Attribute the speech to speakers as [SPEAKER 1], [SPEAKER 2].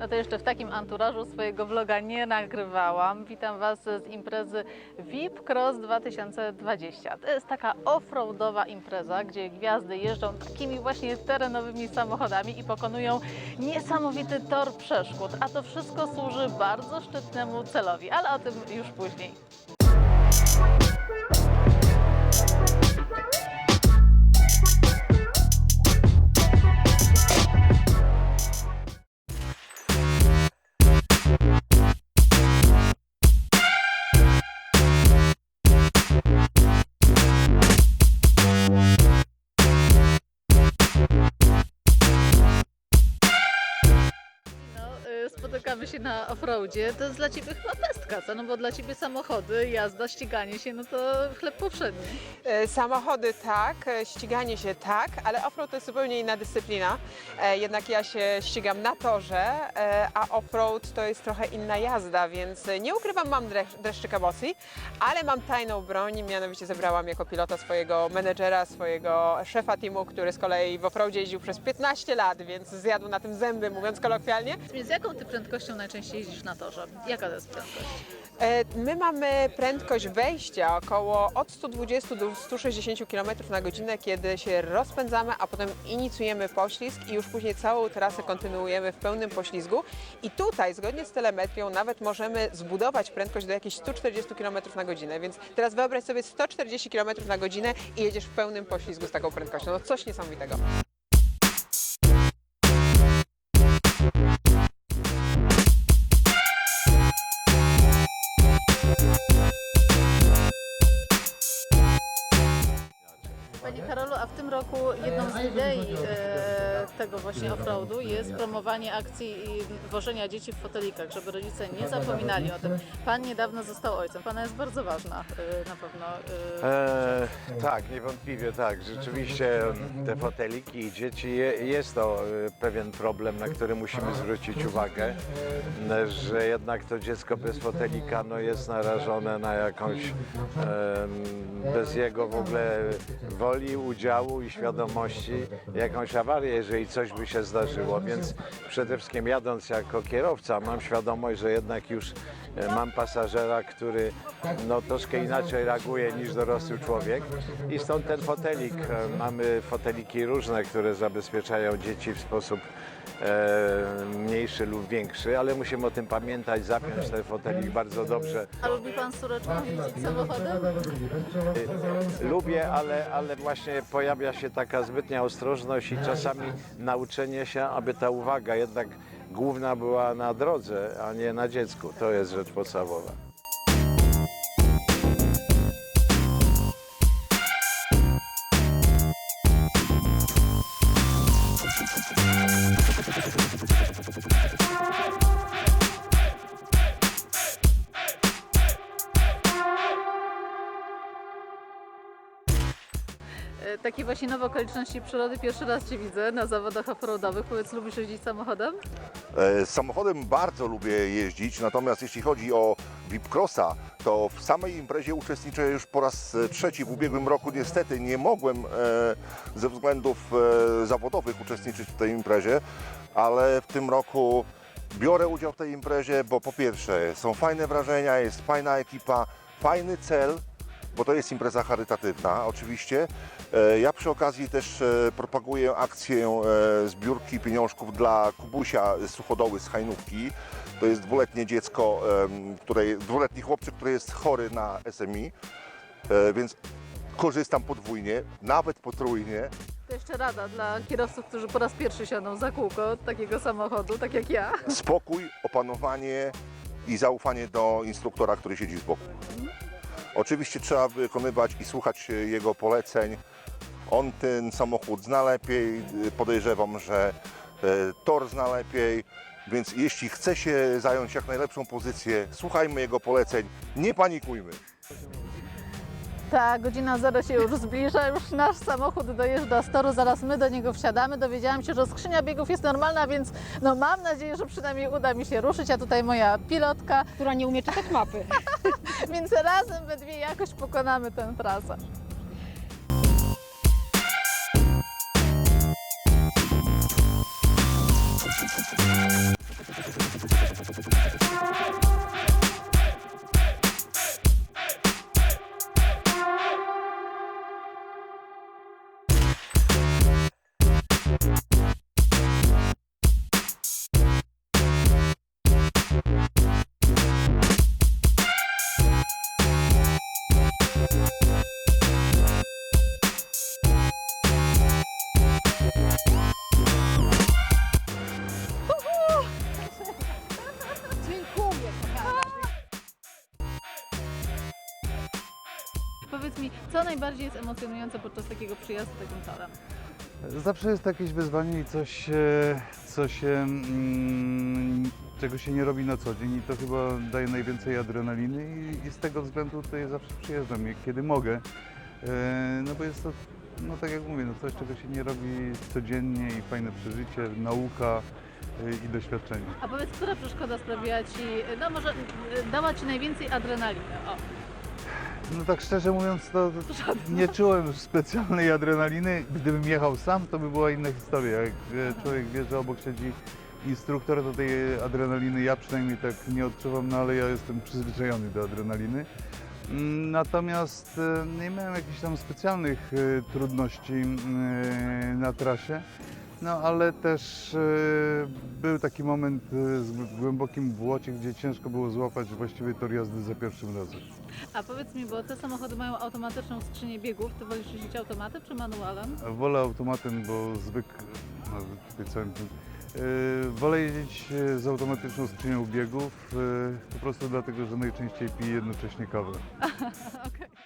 [SPEAKER 1] No to jeszcze w takim anturażu swojego vloga nie nagrywałam. Witam Was z imprezy VIP Cross 2020. To jest taka offroadowa impreza, gdzie gwiazdy jeżdżą takimi właśnie terenowymi samochodami i pokonują niesamowity tor przeszkód. A to wszystko służy bardzo szczytnemu celowi, ale o tym już później. Spotykamy się na offroadzie. To jest dla Ciebie chyba pestka, co? No bo dla Ciebie samochody, jazda, ściganie się, no to chleb powszedni.
[SPEAKER 2] E, Samochody tak, e, ściganie się tak, ale offroad to jest zupełnie inna dyscyplina. E, Jednak ja się ścigam na torze, e, a offroad to jest trochę inna jazda, więc e, nie ukrywam, mam dreszcz, dreszczyk emocji, ale mam tajną broń, mianowicie zebrałam jako pilota swojego menedżera, swojego szefa teamu, który z kolei w offroadzie jeździł przez 15 lat, więc zjadł na tym zęby, mówiąc kolokwialnie.
[SPEAKER 1] Więc z jaką Ty prędkością najczęściej jeździsz na torze? Jaka to jest prędkość?
[SPEAKER 2] E, My mamy prędkość wejścia około od 120 do 160 km na godzinę, kiedy się rozpędzamy, a potem inicjujemy poślizg i już później całą trasę kontynuujemy w pełnym poślizgu. I tutaj, zgodnie z telemetrią, nawet możemy zbudować prędkość do jakichś 140 km na godzinę. Więc teraz wyobraź sobie 140 km na godzinę i jedziesz w pełnym poślizgu z taką prędkością. No coś niesamowitego.
[SPEAKER 1] Panie Karolu, a w tym roku jedną z idei e, tego właśnie offroadu jest promowanie akcji i wożenia dzieci w fotelikach, żeby rodzice nie zapominali o tym. Pan niedawno został ojcem. Pana jest bardzo ważna e, na pewno. e,
[SPEAKER 3] E, tak, niewątpliwie tak. Rzeczywiście te foteliki i dzieci, je, jest to e, pewien problem, na który musimy zwrócić uwagę, e, że jednak to dziecko bez fotelika no, jest narażone na jakąś, em, bez jego w ogóle woli, udziału i świadomości, jakąś awarię, jeżeli coś by się zdarzyło. Więc przede wszystkim jadąc jako kierowca mam świadomość, że jednak już e, mam pasażera, który no, troszkę inaczej reaguje niż dorosły człowiek i stąd ten fotelik. E, Mamy foteliki różne, które zabezpieczają dzieci w sposób e, mniejszy lub większy, ale musimy o tym pamiętać, zapiąć ten fotelik bardzo dobrze.
[SPEAKER 1] A lubi Pan z córeczką jeździć samochodem?
[SPEAKER 3] Lubię, ale, ale właśnie pojawia się taka zbytnia ostrożność i czasami nauczenie się, aby ta uwaga jednak główna była na drodze, a nie na dziecku. To jest rzecz podstawowa.
[SPEAKER 1] Takie właśnie nowe okoliczności przyrody pierwszy raz Cię widzę na zawodach offroadowych. Powiedz, lubisz jeździć samochodem?
[SPEAKER 4] E, Samochodem bardzo lubię jeździć, natomiast jeśli chodzi o VIP Crossa, to w samej imprezie uczestniczę już po raz e, trzeci. W ubiegłym roku niestety nie mogłem e, ze względów e, zawodowych uczestniczyć w tej imprezie, ale w tym roku biorę udział w tej imprezie, bo po pierwsze są fajne wrażenia, jest fajna ekipa, fajny cel, bo to jest impreza charytatywna oczywiście. E, Ja przy okazji też e, propaguję akcję e, zbiórki pieniążków dla Kubusia z Suchodoły z Hajnówki. To jest dwuletnie dziecko, em, której, dwuletni chłopczyk, który jest chory na SMI, więc korzystam podwójnie, nawet potrójnie.
[SPEAKER 1] To jeszcze rada dla kierowców, którzy po raz pierwszy siądą za kółko takiego samochodu, tak jak ja.
[SPEAKER 4] Spokój, opanowanie i zaufanie do instruktora, który siedzi z boku. Oczywiście trzeba wykonywać i słuchać e, jego poleceń. On ten samochód zna lepiej, y, podejrzewam, że e, tor zna lepiej, więc jeśli chce się zająć jak najlepszą pozycję, słuchajmy jego poleceń, nie panikujmy.
[SPEAKER 1] Ta godzina zero się już zbliża, już nasz samochód dojeżdża z toru, zaraz my do niego wsiadamy. Dowiedziałam się, że skrzynia biegów jest normalna, więc no mam nadzieję, że przynajmniej uda mi się ruszyć. A tutaj moja pilotka,
[SPEAKER 5] która nie umie czytać mapy.
[SPEAKER 1] więc razem we dwie jakoś pokonamy tę trasę. Powiedz mi, co najbardziej jest emocjonujące podczas takiego przyjazdu takim torem?
[SPEAKER 5] Zawsze jest jakieś wyzwanie i coś, e, co się, mm, czego się nie robi na co dzień i to chyba daje najwięcej adrenaliny i, i z tego względu tutaj zawsze przyjeżdżam, kiedy mogę. E, No bo jest to, no tak jak mówię, no coś, czego się nie robi codziennie i fajne przeżycie, nauka e, i doświadczenie.
[SPEAKER 1] A powiedz, która przeszkoda sprawiła Ci, no może y, dała Ci najwięcej adrenaliny? O,
[SPEAKER 5] No tak szczerze mówiąc, to nie czułem specjalnej adrenaliny. Gdybym jechał sam, to by była inna historia. Jak e, człowiek wie, że obok siedzi instruktor, to tej adrenaliny ja przynajmniej tak nie odczuwam, no ale ja jestem przyzwyczajony do adrenaliny. Mm, Natomiast e, nie miałem jakichś tam specjalnych e, trudności e, na trasie. No ale też e, był taki moment e, z w głębokim błocie, gdzie ciężko było złapać właściwie tor jazdy za pierwszym razem.
[SPEAKER 1] a powiedz mi, bo te samochody mają automatyczną skrzynię biegów, Ty wolisz jeździć automatem czy manualem?
[SPEAKER 5] Wolę automatem, bo zwyk... No, tutaj całym tym. Yy, wolę jeździć e, z automatyczną skrzynią biegów, yy, po prostu dlatego, że najczęściej piję jednocześnie kawę.
[SPEAKER 1] Okej.